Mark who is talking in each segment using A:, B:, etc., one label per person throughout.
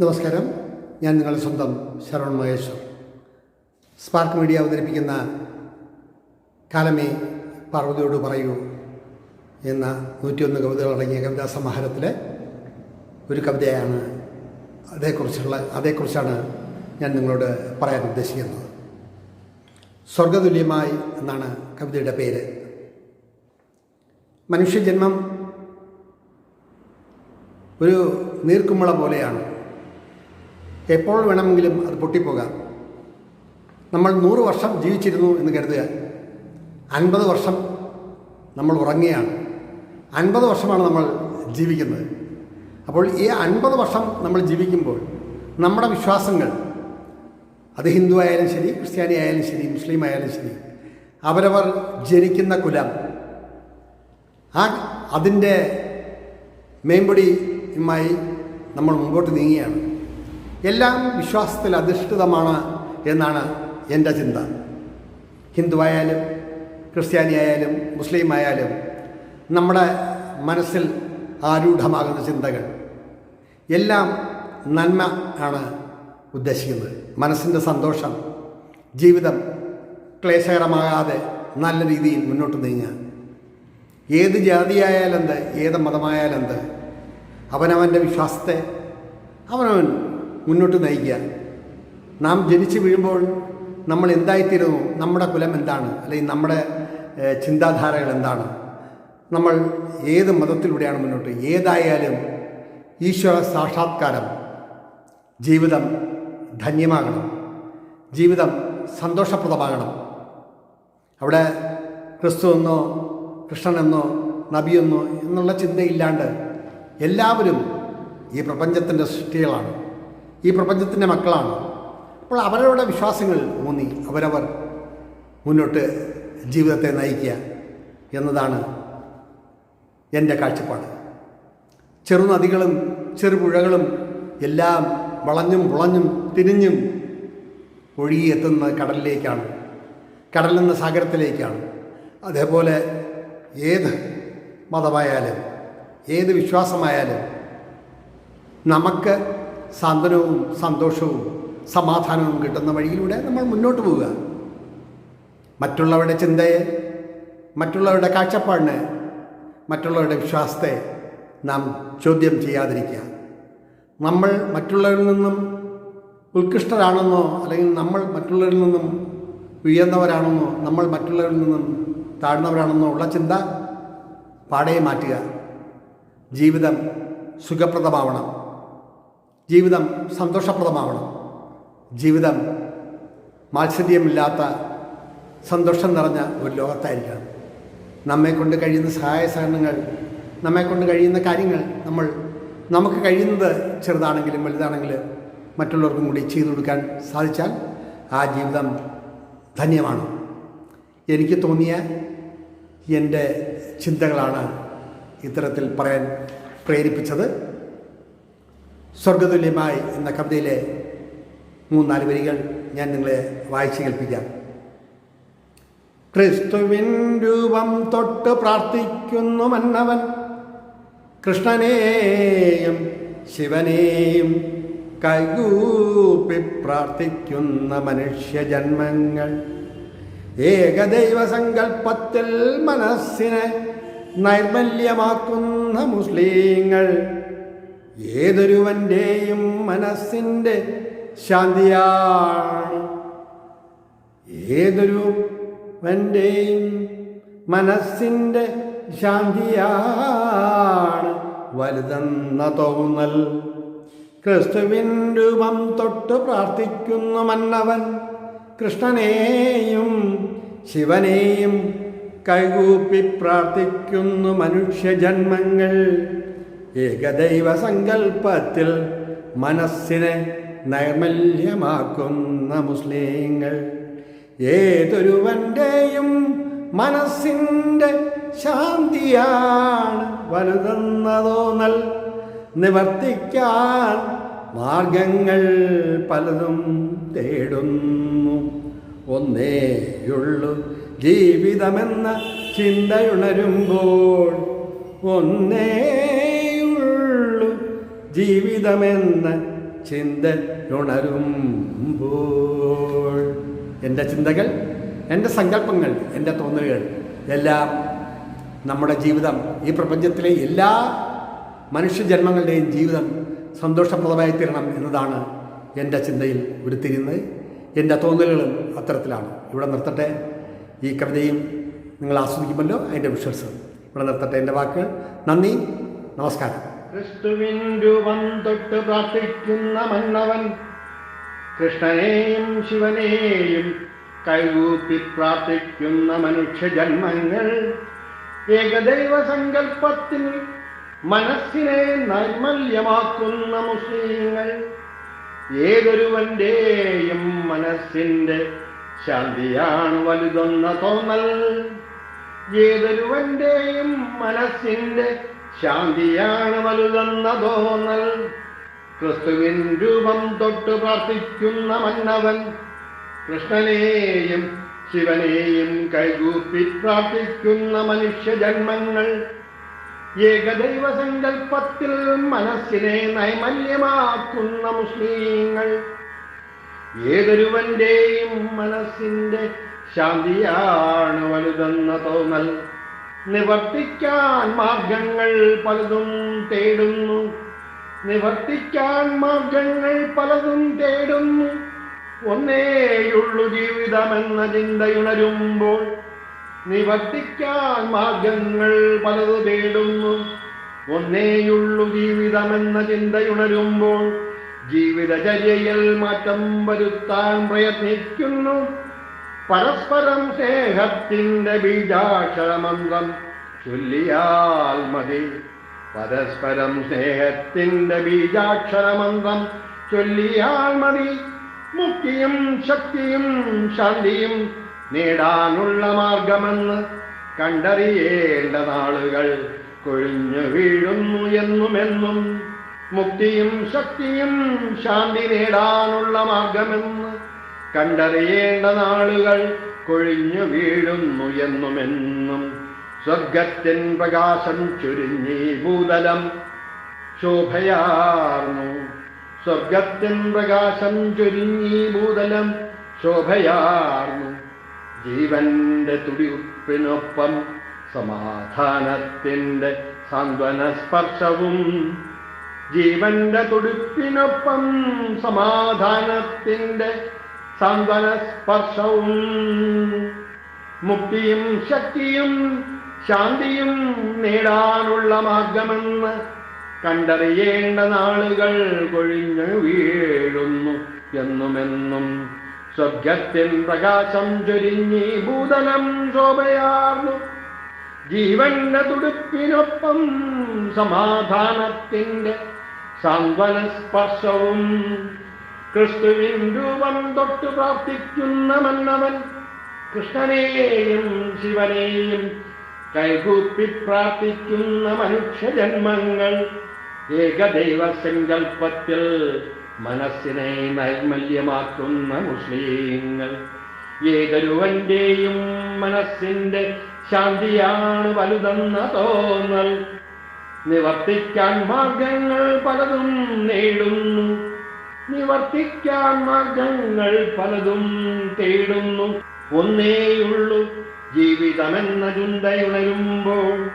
A: നമസ്കാരം. ഞാൻ നിങ്ങളുടെ സ്വന്തം ശരവൺ മഹേശ്വർ. സ്പാർക്ക് മീഡിയ അവതരിപ്പിക്കുന്ന കാലമേ പാർവതിയോട് പറയൂ എന്ന നൂറ്റിയൊന്ന് കവിതകളടങ്ങിയ കവിതാ സമാഹാരത്തിലെ ഒരു കവിതയാണ് അതേക്കുറിച്ചുള്ള അതേക്കുറിച്ചാണ് ഞാൻ നിങ്ങളോട് പറയാൻ ഉദ്ദേശിക്കുന്നത്. സ്വർഗതുല്യമായി എന്നാണ് കവിതയുടെ പേര്. മനുഷ്യജന്മം ഒരു നീർക്കുമ്പള പോലെയാണ്. എപ്പോൾ വേണമെങ്കിലും അത് പൊട്ടിപ്പോകാം. നമ്മൾ നൂറ് വർഷം ജീവിച്ചിരുന്നു എന്ന് കരുതുക. അൻപത് വർഷം നമ്മൾ ഉറങ്ങുകയാണ്. അൻപത് വർഷമാണ് നമ്മൾ ജീവിക്കുന്നത്. അപ്പോൾ ഈ അൻപത് വർഷം നമ്മൾ ജീവിക്കുമ്പോൾ നമ്മുടെ വിശ്വാസങ്ങൾ അത് ഹിന്ദു ആയാലും ശരി ക്രിസ്ത്യാനി ആയാലും ശരി മുസ്ലിം ആയാലും ശരി അവരവർ ജനിക്കുന്ന കുലം ആ അതിന്റെ മേമ്പൊടിയുമായി നമ്മൾ മുമ്പോട്ട് നീങ്ങിയാണ് എല്ലാം വിശ്വാസത്തിൽ അധിഷ്ഠിതമാണ് എന്നാണ് എന്റെ ചിന്ത. ഹിന്ദുവായാലും ക്രിസ്ത്യാനി ആയാലും മുസ്ലിം ആയാലും നമ്മുടെ മനസ്സിൽ ആരൂഢമാകുന്ന ചിന്തകൾ. എല്ലാം നന്മ ആണ് ഉദ്ദേശിക്കുന്നത്. മനസ്സിന്റെ സന്തോഷം ജീവിതം ക്ലേശകരമാകാതെ നല്ല രീതിയിൽ മുന്നോട്ട് നീങ്ങുക. ഏത് ജാതിയായാലെന്ത് ഏത് മതമായാലെന്ത് അവനവന്റെ വിശ്വാസത്തെ അവനവൻ മുന്നോട്ട് നയിക്കുക. നാം ജനിച്ചു വീഴുമ്പോൾ നമ്മൾ എന്തായിത്തീരുന്നു? നമ്മുടെ കുലം എന്താണ്? അല്ലെങ്കിൽ നമ്മുടെ ചിന്താധാരകൾ എന്താണ്? നമ്മൾ ഏത് മതത്തിലൂടെയാണ് മുന്നോട്ട്? ഏതായാലും ഈശ്വര സാക്ഷാത്കാരം ജീവിതം ധന്യമാകണം. ജീവിതം സന്തോഷപ്രദമാകണം. അവിടെ ക്രിസ്തു എന്നോ കൃഷ്ണനെന്നോ നബിയെന്നോ എന്നുള്ള ചിന്തയില്ലാണ്ട് എല്ലാവരും ഈ പ്രപഞ്ചത്തിന്റെ സൃഷ്ടികളാണ്. ഈ പ്രപഞ്ചത്തിന്റെ മക്കളാണ്. അപ്പോൾ അവരവരുടെ വിശ്വാസങ്ങൾ ഊന്നി അവരവർ മുന്നോട്ട് ജീവിതത്തെ നയിക്കുക എന്നതാണ് എന്റെ കാഴ്ചപ്പാട്. ചെറുനദികളും ചെറുപുഴകളും എല്ലാം വളഞ്ഞും പുളഞ്ഞും തിരിഞ്ഞും ഒഴുകിയെത്തുന്ന കടലിലേക്കാണ് കടലിൽ നിന്ന് സാഗരത്തിലേക്കാണ്. അതേപോലെ ഏത് മതമായാലും ഏത് വിശ്വാസമായാലും നമുക്ക് സാന്ത്വനവും സന്തോഷവും സമാധാനവും കിട്ടുന്ന വഴിയിലൂടെ നമ്മൾ മുന്നോട്ട് പോവുക. മറ്റുള്ളവരുടെ ചിന്തയെ മറ്റുള്ളവരുടെ കാഴ്ചപ്പാടിനെ മറ്റുള്ളവരുടെ വിശ്വാസത്തെ നാം ചോദ്യം ചെയ്യാതിരിക്കുക. നമ്മൾ മറ്റുള്ളവരിൽ നിന്നും ഉത്കൃഷ്ടരാണെന്നോ അല്ലെങ്കിൽ നമ്മൾ മറ്റുള്ളവരിൽ നിന്നും ഉയർന്നവരാണെന്നോ നമ്മൾ മറ്റുള്ളവരിൽ നിന്നും താഴ്ന്നവരാണെന്നോ ഉള്ള ചിന്ത പാടേ മാറ്റുക. ജീവിതം സുഖപ്രദമാവണം. ജീവിതം സന്തോഷപ്രദമാവണം. ജീവിതം മാത്സര്യമില്ലാത്ത സന്തോഷം നിറഞ്ഞ ഒരു ലോകത്തായിരിക്കണം. നമ്മെ കൊണ്ട് കഴിയുന്ന സഹായ സഹകരണങ്ങൾ നമ്മെ കൊണ്ട് കഴിയുന്ന കാര്യങ്ങൾ നമ്മൾ നമുക്ക് കഴിയുന്നത് ചെറുതാണെങ്കിലും വലുതാണെങ്കിലും മറ്റുള്ളവർക്കും കൂടി ചെയ്തു കൊടുക്കാൻ സാധിച്ചാൽ ആ ജീവിതം ധന്യമാണ്. എനിക്ക് തോന്നിയ എന്റെ ചിന്തകളാണ് ഇത്തരത്തിൽ പറയാൻ പ്രേരിപ്പിച്ചത്. സ്വർഗതുല്യമായി എന്ന കവിതയിലെ മൂന്നാൽ വരികൾ ഞാൻ നിങ്ങളെ വായിച്ചു കേൾപ്പിക്കാം. ക്രിസ്തുവിൻ രൂപം തൊട്ട് പ്രാർത്ഥിക്കുന്നു മന്നവൻ. കൃഷ്ണനെയും ശിവനെയും കൈകൂപ്പി പ്രാർത്ഥിക്കുന്ന മനുഷ്യജന്മങ്ങൾ. ഏകദൈവ സങ്കല്പത്തിൽ മനസ്സിനെ നൈർമല്യമാക്കുന്ന മുസ്ലിങ്ങൾ. ഏതൊരുവന്റെയും മനസ്സിന്റെ ശാന്തിയാണ് ഏതൊരുവന്റെയും മനസ്സിന്റെ ശാന്തിയാണ് വലുതെന്ന തോന്നൽ. ക്രിസ്തുവിൻ രൂപം തൊട്ട് പ്രാർത്ഥിക്കുന്നു മന്നവൻ. കൃഷ്ണനെയും ശിവനെയും കൈകൂപ്പി പ്രാർത്ഥിക്കുന്നു മനുഷ്യജന്മങ്ങൾ. ഏകദൈവ സങ്കല്പത്തിൽ മനസ്സിനെ നൈർമല്യമാക്കുന്ന മുസ്ലിങ്ങൾ ഏതൊരുവന്റെയും മനസ്സിന്റെ ശാന്തിയാണ് വലുതെന്നതോന്നൽ നിവർത്തിക്കാൻ മാർഗങ്ങൾ പലതും തേടുന്നു. ഒന്നേയുള്ളു ജീവിതമെന്ന ചിന്തയുണരുമ്പോൾ ഒന്നേയുള്ളു ജീവിതമെന്ന ചിന്തയുണരുമ്പോൾ എന്റെ ചിന്തകൾ എന്റെ സങ്കല്പങ്ങൾ എന്റെ തോന്നലുകൾ എല്ലാം നമ്മുടെ ജീവിതം ഈ പ്രപഞ്ചത്തിലെ എല്ലാ മനുഷ്യജന്മങ്ങളുടെയും ജീവിതം സന്തോഷപ്രദമായി തീരണം എന്നതാണ് എന്റെ ചിന്തയിൽ ഉരുത്തിരിയുന്നത്. എന്റെ തോന്നലുകളും അത്തരത്തിലാണ്. ഇവിടെ നിർത്തട്ടെ. ഈ കവിതയും നിങ്ങൾ ആസ്വദിക്കുമല്ലോ അതിന്റെ വിഷ്വൽസ്. ഇവിടെ നിർത്തട്ടെ എന്റെ വാക്കുകൾ. നന്ദി നമസ്കാരം.
B: ക്രിസ്തുവിൻ രൂപം തൊട്ട് പ്രാർത്ഥിക്കുന്ന മന്നവൻ കൃഷ്ണനെയും ശിവനെയും കൈകൂപ്പി പ്രാർത്ഥിക്കുന്ന മനുഷ്യജന്മങ്ങൾ ഏകദൈവ സങ്കല്പത്തിൽ മനസ്സിനെ നൈർമല്യമാക്കുന്ന മുസ്ലിങ്ങൾ ഏതൊരുവന്റെയും മനസ്സിന്റെ ശാന്തിയാണ് വലുതെന്ന തോന്നൽ. ഏതൊരുവന്റെയും മനസ്സിന്റെ ശാന്തിയാണ് വലുതെന്ന തോന്നൽ ക്രിസ്തുവിൻ രൂപം തൊട്ട് പ്രാർത്ഥിക്കുന്ന മന്നവൻ കൃഷ്ണനെയും ശിവനെയും കൈകൂപ്പി പ്രാർത്ഥിക്കുന്ന മനുഷ്യജന്മങ്ങൾ. ഏകദൈവ സങ്കല്പത്തിൽ മനസ്സിനെ നൈമല്യമാക്കുന്ന മുസ്ലിങ്ങൾ. ഏതൊരുവന്റെയും മനസ്സിന്റെ ശാന്തിയാണ് വലുതെന്ന തോന്നൽ നിവർത്തിക്കാൻ മാർഗങ്ങൾ പലതും തേടുന്നു. നിവർത്തിക്കാൻ മാർഗങ്ങൾ പലതും തേടുന്നു. ഒന്നേയുള്ളു ജീവിതമെന്ന ചിന്തയുണരുമ്പോൾ നിവർത്തിക്കാൻ മാർഗങ്ങൾ പലത് തേടുന്നു. ഒന്നേയുള്ളു ജീവിതമെന്ന ചിന്തയുണരുമ്പോൾ ജീവിതചര്യയിൽ മാറ്റം വരുത്താൻ പ്രയത്നിക്കുന്നു. പരസ്പരം സ്നേഹത്തിന്റെ ബീജാക്ഷരമന്ത്രം ചൊല്ലിയാൽ മതി. പരസ്പരം സ്നേഹത്തിന്റെ ബീജാക്ഷരമന്ത്രം ചൊല്ലിയാൽ മതി. മുക്തിയും ശക്തിയും ശാന്തിയും നേടാനുള്ള മാർഗമെന്ന് കണ്ടറിയേണ്ട നാളുകൾ കൊഴിഞ്ഞു വീഴുന്നു എന്നുമെന്നും മുക്തിയും ശക്തിയും ശാന്തി നേടാനുള്ള മാർഗമെന്ന് കണ്ടറിയേണ്ട നാളുകൾ കൊഴിഞ്ഞു വീഴുന്നു എന്നുമെന്നും സ്വർഗത്തിൻ പ്രകാശം ചുരുങ്ങി ഭൂതലം ശോഭയാർന്നു. സ്വർഗത്തിൻ പ്രകാശം ചുരുങ്ങി ഭൂതലം ശോഭയാർന്നു. ജീവന്റെ തുടിയുപ്പിനൊപ്പം സമാധാനത്തിന്റെ സാന്ത്വന സ്പർശവും ജീവന്റെ തുടിപ്പിനൊപ്പം സമാധാനത്തിന്റെ സാന്ത്വന സ്പർശവും മുക്തിയും ശക്തിയും ശാന്തിയും നേടാനുള്ള മാർഗമെന്ന് കണ്ടറിയേണ്ട നാളുകൾ കൊഴിഞ്ഞു വീഴുന്നു എന്നുമെന്നും സ്വർഗത്തിൽ പ്രകാശം ചൊരിഞ്ഞി ഭൂതലം ശോഭയാർന്നു. ജീവന്റെ തുടുപ്പിനൊപ്പം സമാധാനത്തിന്റെ സാന്ത്വന സ്പർശവും ക്രിസ്തുവിൻ രൂപം തൊട്ടു പ്രാർത്ഥിക്കുന്ന മന്നവൻ കൃഷ്ണനെയും ശിവനെയും കൈകൂപ്പി പ്രാർത്ഥിക്കുന്ന മനുഷ്യജന്മങ്ങൾ. ഏകദൈവ സങ്കല്പത്തിൽ മനസ്സിനെ നൈർമല്യമാക്കുന്ന മുസ്ലിങ്ങൾ. ഏതൊരുവന്റെയും മനസ്സിന്റെ ശാന്തിയാണ് വലുതെന്ന തോന്നൽ. നിവർത്തിക്കാൻ മാർഗങ്ങൾ പലതും നേടുന്നു. നിവർത്തിക്കാൻ മാർഗങ്ങൾ പലതും തേടുന്നു. ഒന്നേയുള്ളൂ ജീവിതമെന്ന ചിന്തയുണരുമ്പോൾ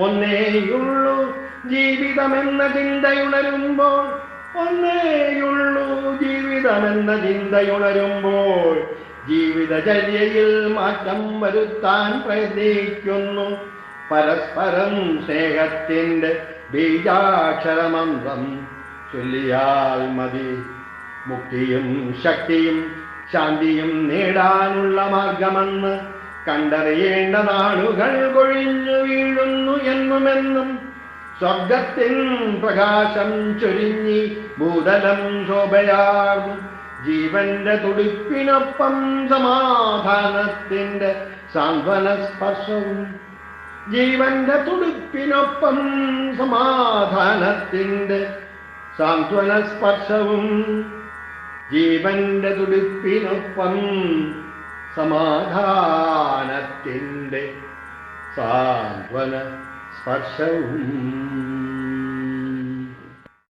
B: ഒന്നേയുള്ളൂ ജീവിതമെന്ന ചിന്തയുണരുമ്പോൾ ഒന്നേയുള്ളൂ ജീവിതമെന്ന ചിന്തയുണരുമ്പോൾ ജീവിതചര്യയിൽ മാറ്റം വരുത്താൻ പ്രയത്നിക്കുന്നു. പരസ്പരം സ്നേഹത്തിന്റെ ബീജാക്ഷരമന്ത്രം ചൊല്ലിയാൽ മതി. മുക്തിയും ശക്തിയും ശാന്തിയും നേടാനുള്ള മാർഗമെന്ന് കണ്ടറിയേണ്ട നാളുകൾ കൊഴിഞ്ഞു വീഴുന്നു എന്നുമെന്നും സ്വർഗത്തിൻ പ്രകാശം ചൊരിഞ്ഞി ഭൂതലം ശോഭയാർന്നു ജീവന്റെ തുടിപ്പിനൊപ്പം സമാധാനത്തിന്റെ സാന്ത്വന സ്പർശവും ജീവന്റെ തുടിപ്പിനൊപ്പം സമാധാനത്തിന്റെ സാന്ത്വന സ്പർശവും ജീവന്റെ തുടിപ്പിനൊപ്പം സമാധാനത്തിന്റെ സാന്ത്വന സ്പർശവും.